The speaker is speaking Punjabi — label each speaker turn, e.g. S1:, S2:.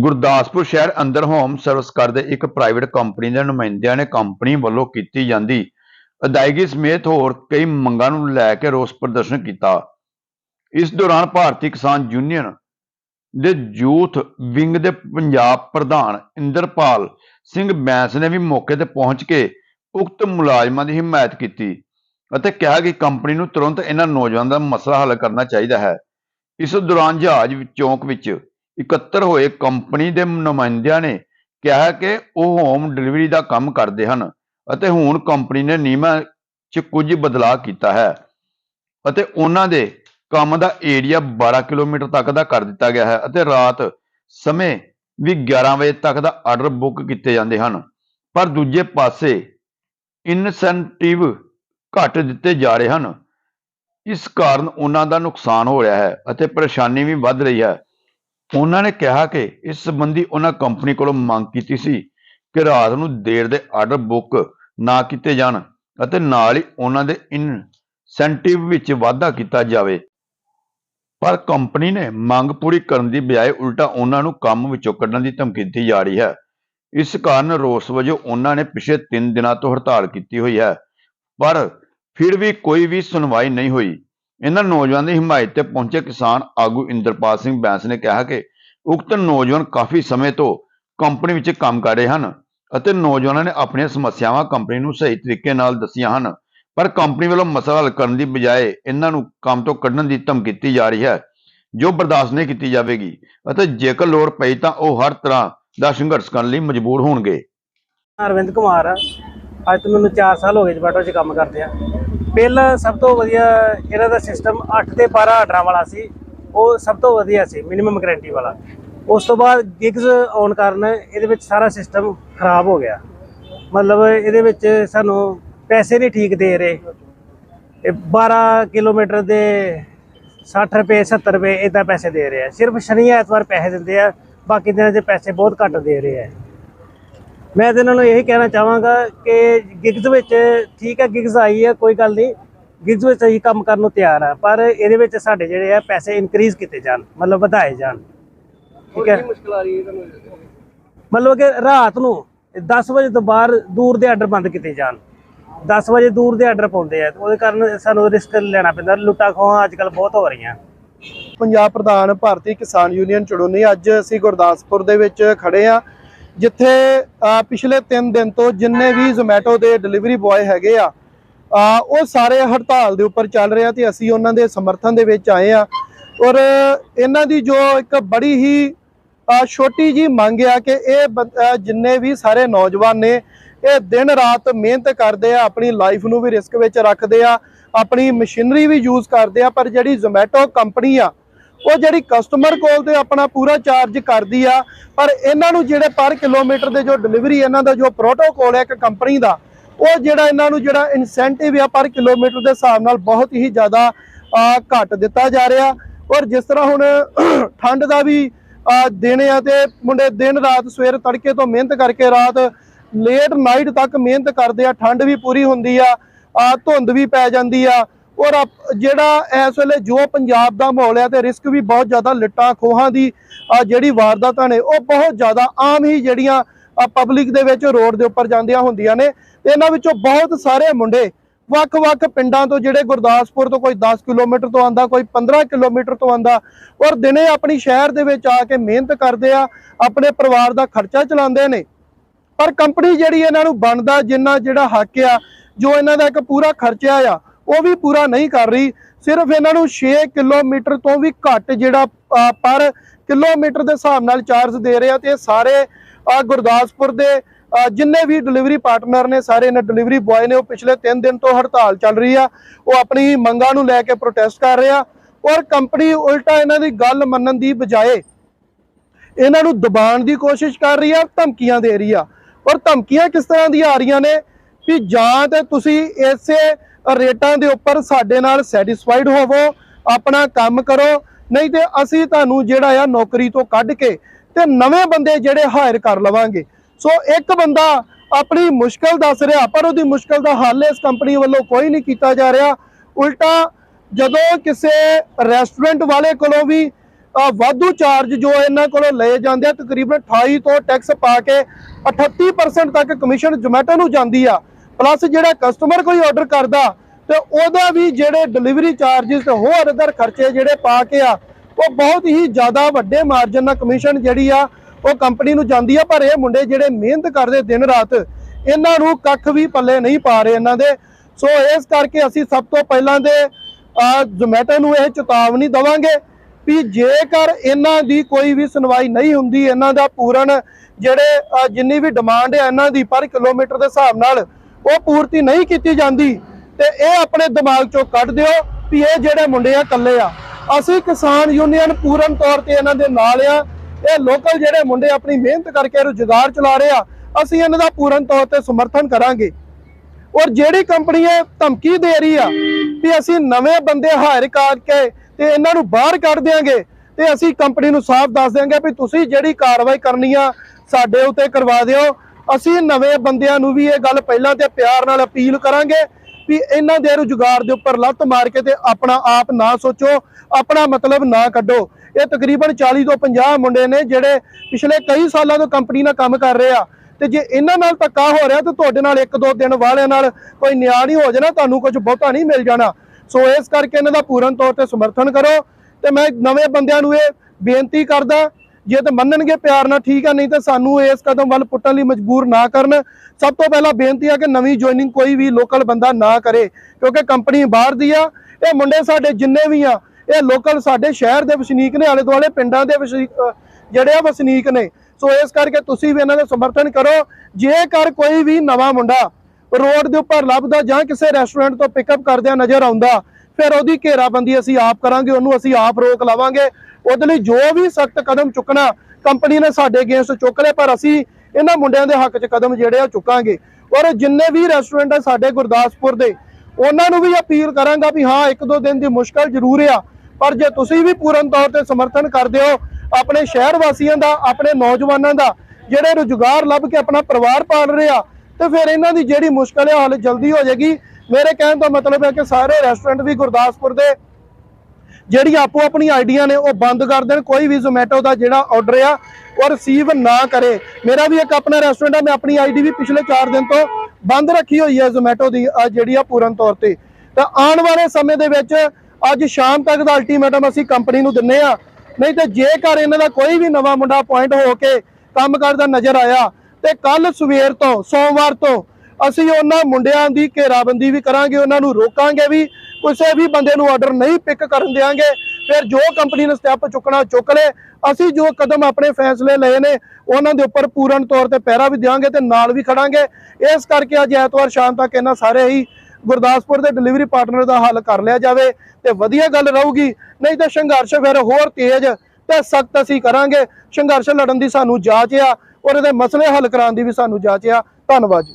S1: ਗੁਰਦਾਸਪੁਰ ਸ਼ਹਿਰ ਅੰਦਰ ਹੋਮ ਸਰਵਿਸ ਕਰਦੇ ਇੱਕ ਪ੍ਰਾਈਵੇਟ ਕੰਪਨੀ ਦੇ ਨੁਮਾਇੰਦਿਆਂ ਨੇ ਕੰਪਨੀ ਵੱਲੋਂ ਕੀਤੀ ਜਾਂਦੀ ਅਦਾਇਗੀ ਸਮੇਤ ਹੋਰ ਕਈ ਮੰਗਾਂ ਨੂੰ ਲੈ ਕੇ ਰੋਸ ਪ੍ਰਦਰਸ਼ਨ ਕੀਤਾ। ਇਸ ਦੌਰਾਨ ਭਾਰਤੀ ਕਿਸਾਨ ਯੂਨੀਅਨ ਦੇ ਯੂਥ ਵਿੰਗ ਦੇ ਪੰਜਾਬ ਪ੍ਰਧਾਨ ਇੰਦਰਪਾਲ ਸਿੰਘ ਬੈਂਸ ਨੇ ਵੀ ਮੌਕੇ ਤੇ ਪਹੁੰਚ ਕੇ ਉਕਤ ਮੁਲਾਜ਼ਮਾਂ ਦੀ ਹਮਾਇਤ ਕੀਤੀ ਅਤੇ ਕਿਹਾ ਕਿ ਕੰਪਨੀ ਨੂੰ ਤੁਰੰਤ ਇਹਨਾਂ ਨੌਜਵਾਨਾਂ ਦਾ ਮਸਲਾ ਹੱਲ ਕਰਨਾ ਚਾਹੀਦਾ ਹੈ। ਇਸ ਦੌਰਾਨ ਜਹਾਜ਼ ਚੌਂਕ ਵਿੱਚ ਇਕੱਤਰ ਹੋਏ ਕੰਪਨੀ ਦੇ ਨੁਮਾਇੰਦਿਆਂ ਨੇ ਕਿਹਾ ਕਿ ਉਹ ਹੋਮ ਡਿਲੀਵਰੀ ਦਾ ਕੰਮ ਕਰਦੇ ਹਨ ਅਤੇ ਹੁਣ ਕੰਪਨੀ ਨੇ ਨਿਯਮਾਂ 'ਚ ਕੁਝ ਬਦਲਾਅ ਕੀਤਾ ਹੈ ਅਤੇ ਉਹਨਾਂ ਦੇ ਕੰਮ ਦਾ ਏਰੀਆ 12 ਕਿਲੋਮੀਟਰ ਤੱਕ ਦਾ ਕਰ ਦਿੱਤਾ ਗਿਆ ਹੈ ਅਤੇ ਰਾਤ ਸਮੇਂ ਵੀ 11 ਵਜੇ ਤੱਕ ਦਾ ਆਰਡਰ ਬੁੱਕ ਕੀਤੇ ਜਾਂਦੇ ਹਨ। ਪਰ ਦੂਜੇ ਪਾਸੇ ਇਨਸੈਂਟਿਵ ਘੱਟ ਦਿੱਤੇ ਜਾ ਰਹੇ ਹਨ। ਇਸ ਕਾਰਨ ਉਹਨਾਂ ਦਾ ਨੁਕਸਾਨ ਹੋ ਰਿਹਾ ਹੈ ਅਤੇ ਪਰੇਸ਼ਾਨੀ ਵੀ ਵੱਧ ਰਹੀ ਹੈ। ਉਹਨਾਂ ਨੇ ਕਿਹਾ ਕਿ ਇਸ ਸੰਬੰਧੀ ਉਹਨਾਂ ਕੰਪਨੀ ਕੋਲੋਂ ਮੰਗ ਕੀਤੀ ਸੀ ਕਿ ਰਾਤ ਨੂੰ ਦੇਰ ਦੇ ਆਰਡਰ ਬੁੱਕ ਨਾ ਕੀਤੇ ਜਾਣ ਅਤੇ ਨਾਲ ਹੀ ਉਹਨਾਂ ਦੇ ਇਨਸੈਂਟਿਵ ਵਿੱਚ ਵਾਧਾ ਕੀਤਾ ਜਾਵੇ। ਪਰ ਕੰਪਨੀ ਨੇ ਮੰਗ ਪੂਰੀ ਕਰਨ ਦੀ ਬਜਾਏ ਉਲਟਾ ਉਹਨਾਂ ਨੂੰ ਕੰਮ ਵਿੱਚੋਂ ਕੱਢਣ ਦੀ ਧਮਕੀ ਦਿੱਤੀ ਜਾ ਰਹੀ ਹੈ। ਇਸ ਕਾਰਨ ਰੋਸ ਵਜੋਂ ਉਹਨਾਂ ਨੇ ਪਿਛਲੇ 3 ਦਿਨਾਂ ਤੋਂ ਹੜਤਾਲ ਕੀਤੀ ਹੋਈ ਹੈ, ਪਰ ਫਿਰ ਵੀ ਕੋਈ ਵੀ ਸੁਣਵਾਈ ਨਹੀਂ ਹੋਈ। ਇਹਨਾਂ ਨੌਜਵਾਨਾਂ ਦੀ ਹਮਾਇਤ ਤੇ ਪਹੁੰਚੇ ਕਿਸਾਨ ਆਗੂ ਇੰਦਰਪਾਲ ਸਿੰਘ ਬੈਂਸ ਨੇ ਕਿਹਾ ਕਿ ਉਕਤ ਨੌਜਵਾਨ ਕਾਫੀ ਸਮੇਂ ਤੋਂ ਕੰਪਨੀ ਵਿੱਚ ਕੰਮ ਕਰ ਰਹੇ ਹਨ ਅਤੇ ਨੌਜਵਾਨਾਂ ਨੇ ਆਪਣੀਆਂ ਸਮੱਸਿਆਵਾਂ ਕੰਪਨੀ ਨੂੰ ਸਹੀ ਤਰੀਕੇ ਨਾਲ ਦੱਸੀਆਂ ਹਨ। ਪਰ ਕੰਪਨੀ ਵੱਲੋਂ ਮਸਲਾ ਹੱਲ ਕਰਨ ਦੀ ਬਜਾਏ ਇਹਨਾਂ ਨੂੰ ਕੰਮ ਤੋਂ ਕੱਢਣ ਦੀ ਧਮਕੀ ਦਿੱਤੀ ਜਾ ਰਹੀ ਹੈ, ਜੋ ਬਰਦਾਸ਼ਤ ਨਹੀਂ ਕੀਤੀ ਜਾਵੇਗੀ ਅਤੇ ਜੇਕਰ ਲੋੜ ਪਈ ਤਾਂ ਉਹ ਹਰ ਤਰ੍ਹਾਂ ਦਾ ਸੰਘਰਸ਼ ਕਰਨ ਲਈ ਮਜਬੂਰ ਹੋਣਗੇ।
S2: ਅਰਵਿੰਦ ਕੁਮਾਰ ਅੱਜ ਤੋਂ ਮੈਨੂੰ 4 ਸਾਲ ਹੋ ਗਏ ਜਵਾਟੋ 'ਚ ਕੰਮ ਕਰਦੇ ਆ। ਪਹਿਲਾਂ ਸਭ ਤੋਂ ਵਧੀਆ ਇਹਨਾਂ ਦਾ ਸਿਸਟਮ 8 ਤੇ 12 ਆਰਡਰਾਂ ਵਾਲਾ ਸੀ, ਉਹ ਸਭ ਤੋਂ ਵਧੀਆ ਸੀ ਮਿਨੀਮਮ ਗਾਰੰਟੀ ਵਾਲਾ। ਉਸ ਤੋਂ ਬਾਅਦ ਗਿਗਸ ਆਉਣ ਕਾਰਨ ਇਹਦੇ ਵਿੱਚ ਸਾਰਾ ਸਿਸਟਮ ਖਰਾਬ ਹੋ ਗਿਆ। ਮਤਲਬ ਇਹਦੇ ਵਿੱਚ ਸਾਨੂੰ ਪੈਸੇ ਨਹੀਂ ਠੀਕ ਦੇ ਰਹੇ। ਇਹ 12 ਕਿਲੋਮੀਟਰ ਦੇ 60 ਰੁਪਏ 70 ਰੁਪਏ ਇਦਾਂ ਪੈਸੇ ਦੇ ਰਹੇ ਆ। ਸਿਰਫ ਸ਼ਨੀ ਐਤਵਾਰ ਪੈਸੇ ਦਿੰਦੇ ਆ, ਬਾਕੀ ਦਿਨਾਂ 'ਚ ਪੈਸੇ ਬਹੁਤ ਘੱਟ ਦੇ ਰਹੇ ਆ। ਮੈਂ ਤੇ ਇਹਨਾਂ ਨੂੰ ਇਹੀ ਕਹਿਣਾ ਚਾਹਾਂਗਾ ਕਿ ਗਿਗਸ ਵਿੱਚ ਠੀਕ ਹੈ ਗਿਗਸ ਆਈ ਹੈ ਕੋਈ ਗੱਲ ਨਹੀਂ। ਗਿਗਸ ਵਿੱਚ ਅਸੀਂ ਕੰਮ ਕਰਨ ਨੂੰ ਤਿਆਰ ਆ ਪਰ ਇਹਦੇ ਵਿੱਚ ਸਾਡੇ ਜਿਹੜੇ ਆ ਪੈਸੇ ਇਨਕਰੀਜ਼ ਕੀਤੇ ਜਾਣ ਮਤਲਬ ਵਧਾਏ ਜਾਣ। ਠੀਕ ਹੈ? ਮੁਸ਼ਕਲ ਆ ਰਹੀ ਹੈ ਮਤਲਬ ਕਿ ਰਾਤ ਨੂੰ 10 ਵਜੇ ਤੋਂ ਬਾਹਰ ਦੂਰ ਦੇ ਆਰਡਰ ਬੰਦ ਕੀਤੇ ਜਾਣ। 10 ਵਜੇ ਦੂਰ ਦੇ ਆਰਡਰ ਪਾਉਂਦੇ ਆ ਉਹਦੇ ਕਾਰਨ ਸਾਨੂੰ ਰਿਸਕ ਲੈਣਾ ਪੈਂਦਾ ਲੁੱਟਾਂ ਖੋਹਾਂ ਅੱਜ ਕੱਲ ਬਹੁਤ ਹੋ ਰਹੀਆਂ।
S3: ਪੰਜਾਬ ਪ੍ਰਧਾਨ ਭਾਰਤੀ ਕਿਸਾਨ ਯੂਨੀਅਨ ਚੜੂਨੀ ਅੱਜ ਅਸੀਂ ਗੁਰਦਾਸਪੁਰ ਦੇ ਵਿੱਚ ਖੜੇ ਆ ਜਿੱਥੇ ਪਿਛਲੇ 3 ਦਿਨ ਤੋਂ ਜਿੰਨੇ ਵੀ ਜ਼ੋਮੈਟੋ ਦੇ ਡਿਲੀਵਰੀ ਬॉय ਹੈਗੇ ਆ ਉਹ ਸਾਰੇ ਹੜਤਾਲ ਦੇ ਉੱਪਰ ਚੱਲ ਰਹੇ ਆ ਤੇ ਅਸੀਂ ਉਹਨਾਂ ਦੇ ਸਮਰਥਨ ਦੇ ਵਿੱਚ ਆਏ ਆ। ਔਰ ਇਹਨਾਂ ਦੀ ਜੋ ਇੱਕ ਬੜੀ ਹੀ ਛੋਟੀ ਜੀ ਮੰਗ ਆ ਕਿ ਇਹ ਬੰ- ਜਿੰਨੇ ਵੀ ਸਾਰੇ ਨੌਜਵਾਨ ਨੇ, ਇਹ ਦਿਨ ਰਾਤ ਮਿਹਨਤ ਕਰਦੇ ਆ, ਆਪਣੀ ਲਾਈਫ ਨੂੰ ਵੀ ਰਿਸਕ ਵਿੱਚ ਰੱਖਦੇ ਆ, ਆਪਣੀ ਮਸ਼ੀਨਰੀ ਵੀ ਯੂਜ਼ ਕਰਦੇ ਆ, ਪਰ ਜਿਹੜੀ ਜ਼ੋਮੈਟੋ ਕੰਪਨੀ ਆ ਉਹ ਜਿਹੜੀ ਕਸਟਮਰ ਕੋਲ ਤੇ ਆਪਣਾ ਪੂਰਾ ਚਾਰਜ ਕਰਦੀ ਆ, ਪਰ ਇਹਨਾਂ ਨੂੰ ਜਿਹੜੇ ਪਰ ਕਿਲੋਮੀਟਰ ਦੇ ਜੋ ਡਿਲੀਵਰੀ ਇਹਨਾਂ ਦਾ ਜੋ ਪ੍ਰੋਟੋਕੋਲ ਹੈ ਇੱਕ ਕੰਪਨੀ ਦਾ, ਉਹ ਜਿਹੜਾ ਇਹਨਾਂ ਨੂੰ ਜਿਹੜਾ ਇਨਸੈਂਟਿਵ ਆ ਪਰ ਕਿਲੋਮੀਟਰ ਦੇ ਹਿਸਾਬ ਨਾਲ ਬਹੁਤ ਹੀ ਜ਼ਿਆਦਾ ਘੱਟ ਦਿੱਤਾ ਜਾ ਰਿਹਾ। ਔਰ ਜਿਸ ਤਰ੍ਹਾਂ ਹੁਣ ਠੰਡ ਦਾ ਵੀ ਦਿਨ ਆ ਤੇ ਮੁੰਡੇ ਦਿਨ ਰਾਤ ਸਵੇਰ ਤੜਕੇ ਤੋਂ ਮਿਹਨਤ ਕਰਕੇ ਰਾਤ ਲੇਟ ਨਾਈਟ ਤੱਕ ਮਿਹਨਤ ਕਰਦੇ ਆ, ਠੰਡ ਵੀ ਪੂਰੀ ਹੁੰਦੀ ਆ ਧੁੰਦ ਵੀ ਪੈ ਜਾਂਦੀ ਆ। ਔਰ ਆਪ- ਜਿਹੜਾ ਇਸ ਵੇਲੇ ਜੋ ਪੰਜਾਬ ਦਾ ਮਾਹੌਲ ਹੈ ਤੇ ਰਿਸਕ ਵੀ ਬਹੁਤ ਜ਼ਿਆਦਾ ਲਿੱਟਾਂ ਖੋਹਾਂ ਦੀ ਜਿਹੜੀ ਵਾਰਦਾਤਾਂ ਨੇ, ਉਹ ਬਹੁਤ ਜ਼ਿਆਦਾ ਆਮ ਹੀ ਜਿਹੜੀਆਂ ਪਬਲਿਕ ਦੇ ਵਿੱਚ ਰੋਡ ਦੇ ਉੱਪਰ ਜਾਂਦੀਆਂ ਹੁੰਦੀਆਂ ਨੇ। ਤੇ ਇਹਨਾਂ ਵਿੱਚੋਂ ਬਹੁਤ ਸਾਰੇ ਮੁੰਡੇ ਵੱਖ-ਵੱਖ ਪਿੰਡਾਂ ਤੋਂ ਜਿਹੜੇ ਗੁਰਦਾਸਪੁਰ ਤੋਂ ਕੋਈ 10 ਕਿਲੋਮੀਟਰ ਤੋਂ ਆਂਦਾ ਕੋਈ 15 ਕਿਲੋਮੀਟਰ ਤੋਂ ਆਂਦਾ ਔਰ ਦਿਨੇ ਆਪਣੀ ਸ਼ਹਿਰ ਦੇ ਵਿੱਚ ਆ ਕੇ ਮਿਹਨਤ ਕਰਦੇ ਆ, ਆਪਣੇ ਪਰਿਵਾਰ ਦਾ ਖਰਚਾ ਚਲਾਉਂਦੇ ਨੇ। ਪਰ ਕੰਪਨੀ ਜਿਹੜੀ ਇਹਨਾਂ ਨੂੰ ਬਣਦਾ, ਜਿੰਨਾ ਜਿਹੜਾ ਹੱਕ ਆ, ਜੋ ਇਹਨਾਂ ਦਾ ਇੱਕ ਪੂਰਾ ਖਰਚਾ ਆ ਉਹ ਵੀ ਪੂਰਾ ਨਹੀਂ ਕਰ ਰਹੀ। ਸਿਰਫ ਇਹਨਾਂ ਨੂੰ 6 ਕਿਲੋਮੀਟਰ ਤੋਂ ਵੀ ਘੱਟ ਜਿਹੜਾ ਪਰ ਕਿਲੋਮੀਟਰ ਦੇ ਹਿਸਾਬ ਨਾਲ ਚਾਰਜ ਦੇ ਰਹੇ ਆ ਤੇ ਸਾਰੇ ਗੁਰਦਾਸਪੁਰ ਦੇ ਜਿੰਨੇ ਵੀ ਡਿਲੀਵਰੀ ਪਾਰਟਨਰ ਨੇ, ਸਾਰੇ ਇਹਨਾਂ ਡਿਲੀਵਰੀ ਬॉय ਨੇ, ਉਹ ਪਿਛਲੇ 3 ਦਿਨ ਤੋਂ ਹੜਤਾਲ ਚੱਲ ਰਹੀ ਆ। ਉਹ ਆਪਣੀ ਮੰਗਾਂ ਨੂੰ ਲੈ ਕੇ ਪ੍ਰੋਟੈਸਟ ਕਰ ਰਹੇ ਆ ਔਰ ਕੰਪਨੀ ਉਲਟਾ ਇਹਨਾਂ ਦੀ ਗੱਲ ਮੰਨਣ ਦੀ ਬਜਾਏ ਇਹਨਾਂ ਨੂੰ ਦਬਾਉਣ ਦੀ ਕੋਸ਼ਿਸ਼ ਕਰ ਰਹੀ ਆ, ਧਮਕੀਆਂ ਦੇ ਰਹੀ ਆ। ਔਰ ਧਮਕੀਆਂ ਕਿਸ ਤਰ੍ਹਾਂ ਦੀਆਂ ਆ ਰਹੀਆਂ ਨੇ ਕਿ ਜਾਂ ਤੇ ਤੁਸੀਂ ਇਸੇ ਰੇਟਾਂ ਦੇ ਉੱਪਰ ਸਾਡੇ ਨਾਲ ਸੈਟੀਸਫਾਈਡ ਹੋਵੋ, ਆਪਣਾ ਕੰਮ ਕਰੋ, ਨਹੀਂ ਤੇ ਅਸੀਂ ਤੁਹਾਨੂੰ ਜਿਹੜਾ ਆ ਨੌਕਰੀ ਤੋਂ ਕੱਢ ਕੇ ਤੇ ਨਵੇਂ ਬੰਦੇ ਜਿਹੜੇ ਹਾਇਰ ਕਰ ਲਵਾਂਗੇ। ਸੋ ਇੱਕ ਬੰਦਾ ਆਪਣੀ ਮੁਸ਼ਕਲ ਦੱਸ ਰਿਹਾ, ਪਰ ਉਹਦੀ ਮੁਸ਼ਕਲ ਦਾ ਹੱਲ ਇਸ ਕੰਪਨੀ ਵੱਲੋਂ ਕੋਈ ਨਹੀਂ ਕੀਤਾ ਜਾ ਰਿਹਾ। ਉਲਟਾ, ਜਦੋਂ ਕਿਸੇ ਰੈਸਟੋਰੈਂਟ ਵਾਲੇ ਕੋਲੋਂ ਵੀ ਵਾਧੂ ਚਾਰਜ ਜੋ ਇਹਨਾਂ ਕੋਲੋਂ ਲਏ ਜਾਂਦੇ ਆ, ਤਕਰੀਬਨ 28 ਤੋਂ ਟੈਕਸ ਪਾ ਕੇ 38% ਤੱਕ ਕਮਿਸ਼ਨ ਜ਼ੋਮੈਟੋ ਨੂੰ ਜਾਂਦੀ ਆ। ਪਲੱਸ ਜਿਹੜਾ ਕਸਟਮਰ ਕੋਈ ਆਰਡਰ ਕਰਦਾ, ਤੇ ਉਹਦਾ ਵੀ ਜਿਹੜੇ ਡਿਲੀਵਰੀ ਚਾਰजेस ਹੋਰ ਅਦਰ ਖਰਚੇ ਜਿਹੜੇ ਪਾ ਕੇ ਆ, ਉਹ ਬਹੁਤ ਹੀ ਜ਼ਿਆਦਾ ਵੱਡੇ ਮਾਰਜਨ ਨਾਲ ਕਮਿਸ਼ਨ ਜਿਹੜੀ ਆ, ਉਹ ਕੰਪਨੀ ਨੂੰ ਜਾਂਦੀ ਆ। ਪਰ ਇਹ ਮੁੰਡੇ ਜਿਹੜੇ ਮਿਹਨਤ ਕਰਦੇ ਦਿਨ ਰਾਤ, ਇਹਨਾਂ ਨੂੰ ਕੱਖ ਵੀ ਪੱਲੇ ਨਹੀਂ ਪਾ ਰਹੇ ਇਹਨਾਂ ਦੇ। ਸੋ ਇਸ ਕਰਕੇ ਅਸੀਂ ਸਭ ਤੋਂ ਪਹਿਲਾਂ ਦੇ ਜ਼ੋਮੈਟੋ ਨੂੰ ਇਹ ਚੇਤਾਵਨੀ ਦਵਾਂਗੇ ਵੀ ਜੇਕਰ ਇਹਨਾਂ ਦੀ ਕੋਈ ਵੀ ਸੁਣਵਾਈ ਨਹੀਂ ਹੁੰਦੀ, ਇਹਨਾਂ ਦਾ ਪੂਰਨ ਜਿਹੜੇ ਜਿੰਨੀ ਵੀ ਡਿਮਾਂਡ ਹੈ ਇਹਨਾਂ ਦੀ ਪਰ ਕਿਲੋਮੀਟਰ ਦੇ ਹਿਸਾਬ ਨਾਲ ਉਹ ਪੂਰਤੀ ਨਹੀਂ ਕੀਤੀ ਜਾਂਦੀ ਤੇ ਇਹ ਆਪਣੇ ਦਿਮਾਗ ਚੋਂ ਕੱਢ ਦਿਓ ਵੀ ਇਹ ਜਿਹੜੇ ਮੁੰਡੇ ਆ ਇਕੱਲੇ ਆ। ਅਸੀਂ ਕਿਸਾਨ ਯੂਨੀਅਨ ਪੂਰਨ ਤੌਰ ਤੇ ਇਹਨਾਂ ਦੇ ਨਾਲ ਆ। ਇਹ ਲੋਕਲ ਜਿਹੜੇ ਮੁੰਡੇ ਆਪਣੀ ਮਿਹਨਤ ਕਰਕੇ ਰੁਜ਼ਗਾਰ ਚਲਾ ਰਹੇ ਆ, ਅਸੀਂ ਇਹਨਾਂ ਦਾ ਪੂਰਨ ਤੌਰ ਤੇ ਸਮਰਥਨ ਕਰਾਂਗੇ। ਔਰ ਜਿਹੜੀ ਕੰਪਨੀ ਇਹ ਧਮਕੀ ਦੇ ਰਹੀ ਆ ਵੀ ਅਸੀਂ ਨਵੇਂ ਬੰਦੇ ਹਾਇਰ ਕਰਕੇ ਤੇ ਇਹਨਾਂ ਨੂੰ ਬਾਹਰ ਕੱਢ ਦਿਆਂਗੇ ਤੇ ਅਸੀਂ ਕੰਪਨੀ ਨੂੰ ਸਾਫ਼ ਦੱਸ ਦਿਆਂਗੇ ਵੀ ਤੁਸੀਂ ਜਿਹੜੀ ਕਾਰਵਾਈ ਕਰਨੀ ਆ, ਸਾਡੇ ਉੱਤੇ ਕਰਵਾ ਦਿਓ। ਅਸੀਂ ਨਵੇਂ ਬੰਦਿਆਂ ਨੂੰ ਵੀ ਇਹ ਗੱਲ ਪਹਿਲਾਂ ਤੇ ਪਿਆਰ ਨਾਲ ਅਪੀਲ ਕਰਾਂਗੇ ਵੀ ਇਹਨਾਂ ਦੇ ਰੁਜ਼ਗਾਰ ਦੇ ਉੱਪਰ ਲੱਤ ਮਾਰ ਕੇ ਤੇ ਆਪਣਾ ਆਪ ਨਾ ਸੋਚੋ, ਆਪਣਾ ਮਤਲਬ ਨਾ ਕੱਢੋ। ਇਹ ਤਕਰੀਬਨ 40 ਤੋਂ 50 ਮੁੰਡੇ ਨੇ ਜਿਹੜੇ ਪਿਛਲੇ ਕਈ ਸਾਲਾਂ ਤੋਂ ਕੰਪਨੀ ਨਾਲ ਕੰਮ ਕਰ ਰਹੇ ਆ। ਤੇ ਜੇ ਇਹਨਾਂ ਨਾਲ ਧੱਕਾ ਹੋ ਰਿਹਾ ਤਾਂ ਤੁਹਾਡੇ ਨਾਲ ਇੱਕ ਦੋ ਦਿਨ ਵਾਲਿਆਂ ਨਾਲ ਕੋਈ ਨਿਆਂ ਨਹੀਂ ਹੋ ਜਾਣਾ, ਤੁਹਾਨੂੰ ਕੁਝ ਬਹੁਤਾ ਨਹੀਂ ਮਿਲ ਜਾਣਾ। ਸੋ ਇਸ ਕਰਕੇ ਇਹਨਾਂ ਦਾ ਪੂਰਨ ਤੌਰ ਤੇ ਸਮਰਥਨ ਕਰੋ ਤੇ ਮੈਂ ਨਵੇਂ ਬੰਦਿਆਂ ਨੂੰ ਇਹ ਬੇਨਤੀ ਕਰਦਾ ਜੇ ਤੇ ਮੰਨਣਗੇ ਪਿਆਰ ਨਾਲ ਠੀਕ ਆ, ਨਹੀਂ ਤਾਂ ਸਾਨੂੰ ਇਸ ਕਦਮ ਵੱਲ ਪੁੱਟਣ ਲਈ ਮਜਬੂਰ ਨਾ ਕਰਨ। ਸਭ ਤੋਂ ਪਹਿਲਾਂ ਬੇਨਤੀ ਆ ਕਿ ਨਵੀਂ ਜੁਆਇਨਿੰਗ ਕੋਈ ਵੀ ਲੋਕਲ ਬੰਦਾ ਨਾ ਕਰੇ, ਕਿਉਂਕਿ ਕੰਪਨੀ ਬਾਹਰ ਦੀ ਆ, ਇਹ ਮੁੰਡੇ ਸਾਡੇ ਜਿੰਨੇ ਵੀ ਆ, ਇਹ ਲੋਕਲ ਸਾਡੇ ਸ਼ਹਿਰ ਦੇ ਵਸਨੀਕ ਨੇ, ਆਲੇ ਦੁਆਲੇ ਪਿੰਡਾਂ ਦੇ ਵਸਨੀਕ ਜਿਹੜੇ ਆ ਵਸਨੀਕ ਨੇ। ਸੋ ਇਸ ਕਰਕੇ ਤੁਸੀਂ ਵੀ ਇਹਨਾਂ ਦਾ ਸਮਰਥਨ ਕਰੋ। ਜੇਕਰ ਕੋਈ ਵੀ ਨਵਾਂ ਮੁੰਡਾ ਰੋਡ ਦੇ ਉੱਪਰ ਲੱਭਦਾ ਜਾਂ ਕਿਸੇ ਰੈਸਟੋਰੈਂਟ ਤੋਂ ਪਿਕਅਪ ਕਰਦਿਆਂ ਨਜ਼ਰ ਆਉਂਦਾ ਫਿਰ ਉਹਦੀ ਘੇਰਾਬੰਦੀ ਅਸੀਂ ਆਪ ਕਰਾਂਗੇ, ਉਹਨੂੰ ਅਸੀਂ ਆਪ ਰੋਕ ਲਾਵਾਂਗੇ। ਉਹਦੇ ਲਈ ਜੋ ਵੀ ਸਖਤ ਕਦਮ ਚੁੱਕਣਾ, ਕੰਪਨੀ ਨੇ ਸਾਡੇ ਅਗੇਂਸਟ ਚੁੱਕ ਲਏ, ਪਰ ਅਸੀਂ ਇਹਨਾਂ ਮੁੰਡਿਆਂ ਦੇ ਹੱਕ 'ਚ ਕਦਮ ਜਿਹੜੇ ਆ ਚੁੱਕਾਂਗੇ। ਔਰ ਜਿੰਨੇ ਵੀ ਰੈਸਟੋਰੈਂਟ ਆ ਸਾਡੇ ਗੁਰਦਾਸਪੁਰ ਦੇ, ਉਹਨਾਂ ਨੂੰ ਵੀ ਅਪੀਲ ਕਰਾਂਗਾ ਵੀ ਹਾਂ, ਇੱਕ ਦੋ ਦਿਨ ਦੀ ਮੁਸ਼ਕਲ ਜ਼ਰੂਰ ਆ, ਪਰ ਜੇ ਤੁਸੀਂ ਵੀ ਪੂਰਨ ਤੌਰ ਤੇ ਸਮਰਥਨ ਕਰਦੇ ਹੋ, ਆਪਣੇ ਸ਼ਹਿਰ ਵਾਸੀਆਂ ਦਾ, ਆਪਣੇ ਨੌਜਵਾਨਾਂ ਦਾ, ਜਿਹੜੇ ਰੁਜ਼ਗਾਰ ਲੱਭ ਕੇ ਆਪਣਾ ਪਰਿਵਾਰ ਪਾਲ ਰਹੇ ਆ, ਤੇ ਫਿਰ ਇਹਨਾਂ ਦੀ ਜਿਹੜੀ ਮੁਸ਼ਕਲ ਹੈ ਹੱਲ ਜਲਦੀ ਹੋ ਜਾਏਗੀ। ਮੇਰੇ ਕਹਿਣ ਦਾ ਮਤਲਬ ਹੈ ਕਿ ਸਾਰੇ ਰੈਸਟੋਰੈਂਟ ਵੀ ਗੁਰਦਾਸਪੁਰ ਦੇ ਜਿਹੜੀ ਆਪੋ ਆਪਣੀ ਆਈਡੀਆਂ ਨੇ ਉਹ ਬੰਦ ਕਰ ਦੇਣ, ਕੋਈ ਵੀ ਜ਼ੋਮੈਟੋ ਦਾ ਜਿਹੜਾ ਆਰਡਰ ਆ, ਉਹ ਰਿਸੀਵ ਨਾ ਕਰੇ। ਮੇਰਾ ਵੀ ਇੱਕ ਆਪਣਾ ਰੈਸਟੋਰੈਂਟ ਆ, ਮੈਂ ਆਪਣੀ ਆਈਡੀ ਵੀ ਪਿਛਲੇ 4 ਦਿਨ ਤੋਂ ਬੰਦ ਰੱਖੀ ਹੋਈ ਹੈ ਜ਼ੋਮੈਟੋ ਦੀ ਜਿਹੜੀ ਆ ਪੂਰਨ ਤੌਰ ਤੇ। ਤਾਂ ਆਉਣ ਵਾਲੇ ਸਮੇਂ ਦੇ ਵਿੱਚ ਅੱਜ ਸ਼ਾਮ ਤੱਕ ਦਾ ਅਲਟੀਮੇਟਮ ਅਸੀਂ ਕੰਪਨੀ ਨੂੰ ਦਿੰਨੇ ਆ। ਨਹੀਂ ਤੇ ਜੇਕਰ ਇਹਨਾਂ ਦਾ ਕੋਈ ਵੀ ਨਵਾਂ ਮੁੰਡਾ ਅਪਾਇੰਟ ਹੋ ਕੇ ਕੰਮ ਕਰਦਾ ਨਜ਼ਰ ਆਇਆ, ਤੇ ਕੱਲ ਸਵੇਰ ਤੋਂ, ਸੋਮਵਾਰ ਤੋਂ ਅਸੀਂ ਉਹਨਾਂ ਮੁੰਡਿਆਂ ਦੀ ਘੇਰਾਬੰਦੀ ਵੀ ਕਰਾਂਗੇ, ਉਹਨਾਂ ਨੂੰ ਰੋਕਾਂਗੇ ਵੀ, ਕਿਸੇ ਵੀ ਬੰਦੇ ਨੂੰ ਆਰਡਰ ਨਹੀਂ ਪਿਕ ਕਰਨ ਦੇਵਾਂਗੇ ਫਿਰ ਜੋ ਕੰਪਨੀ ਨੇ ਸਟੈਪ ਚੁੱਕਣਾ ਚੁੱਕ ਲੈ ਅਸੀਂ ਜੋ ਕਦਮ ਆਪਣੇ ਫੈਸਲੇ ਲਏ ਨੇ, ਉਹਨਾਂ ਦੇ ਉੱਪਰ ਪੂਰਨ ਤੌਰ ਤੇ ਪਹਿਰਾ ਵੀ ਦੇਵਾਂਗੇ ਤੇ ਨਾਲ ਵੀ ਖੜਾਂਗੇ। ਇਸ ਕਰਕੇ ਅੱਜ ਐਤਵਾਰ ਸ਼ਾਮ ਤੱਕ ਇਹਨਾਂ ਸਾਰੇ ਹੀ ਗੁਰਦਾਸਪੁਰ ਦੇ ਡਿਲੀਵਰੀ ਪਾਰਟਨਰ ਦਾ ਹੱਲ ਕਰ ਲਿਆ ਜਾਵੇ ਤੇ ਵਧੀਆ ਗੱਲ ਰਹੂਗੀ, ਨਹੀਂ ਤਾਂ ਸੰਘਰਸ਼ ਫਿਰ ਹੋਰ ਤੇਜ਼ ਤੇ ਸਖਤ ਅਸੀਂ ਕਰਾਂਗੇ। ਸੰਘਰਸ਼ ਲੜਨ ਦੀ ਸਾਨੂੰ ਜਾਚ ਆ ਔਰ ਇਹਦੇ ਮਸਲੇ ਹੱਲ ਕਰਾਉਣ ਦੀ ਵੀ ਸਾਨੂੰ ਜਾਚ ਆ। ਧੰਨਵਾਦ ਜੀ।